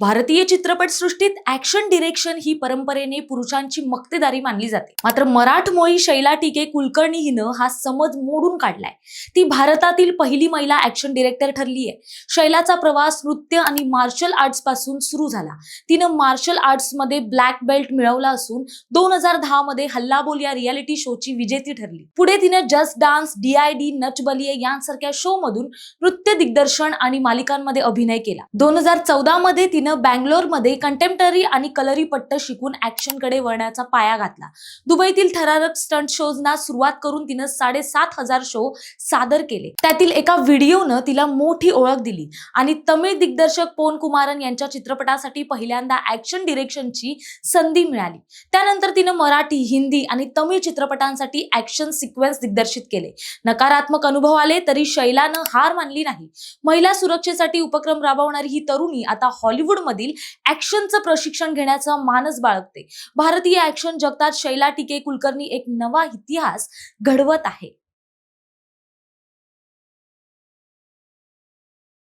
भारतीय चित्रपटसृष्टीत action direction ही परंपरेने पुरुषांची मक्तेदारी मानली जाते. मात्र मराठमोळी शैला टिके कुलकर्णी हिनं हा समज मोडून काढलाय. ती भारतातील पहिली महिला ऍक्शन डिरेक्टर ठरली आहे शैलाचा प्रवास नृत्य आणि मार्शल आर्ट्सपासून सुरू झाला. तिनं मार्शल आर्ट्समध्ये ब्लॅक बेल्ट मिळवला असून दोन हजार दहा मध्ये हल्लाबोल या रियालिटी शोची विजेती ठरली. पुढे तिनं जस्ट डान्स डीआयडी नच बलिये यांसारख्या शो मधून नृत्य दिग्दर्शन आणि मालिकांमध्ये अभिनय केला. दोन हजार चौदा मध्ये तिनं बँगलोरमध्ये कंटेम्पररी आणि कलरी पट्ट शिकून ऍक्शनकडे वळण्याचा पाया घातला. दुबईतील थरारक स्टंट शोजना सुरुवात करून तिनं साडेसात हजार शो सादर केले. त्यातील एका व्हिडिओनं तिला मोठी ओळख दिली आणि तमिळ दिग्दर्शक पोन कुमारन यांच्या चित्रपटासाठी पहिल्यांदा ऍक्शन डिरेक्शनची संधी मिळाली. त्यानंतर तिनं मराठी हिंदी आणि तमिळ चित्रपटांसाठी ऍक्शन सिक्वेन्स दिग्दर्शित केले. नकारात्मक अनुभव आले तरी शैलानं हार मानली नाही. महिला सुरक्षेसाठी उपक्रम राबवणारी ही तरुणी आता हॉलिवूड मधील ऍक्शनचं प्रशिक्षण घेण्याचा मानस बाळगते. भारतीय ऍक्शन जगतात शैला टिके कुलकर्णी एक नवा इतिहास घडवत आहे.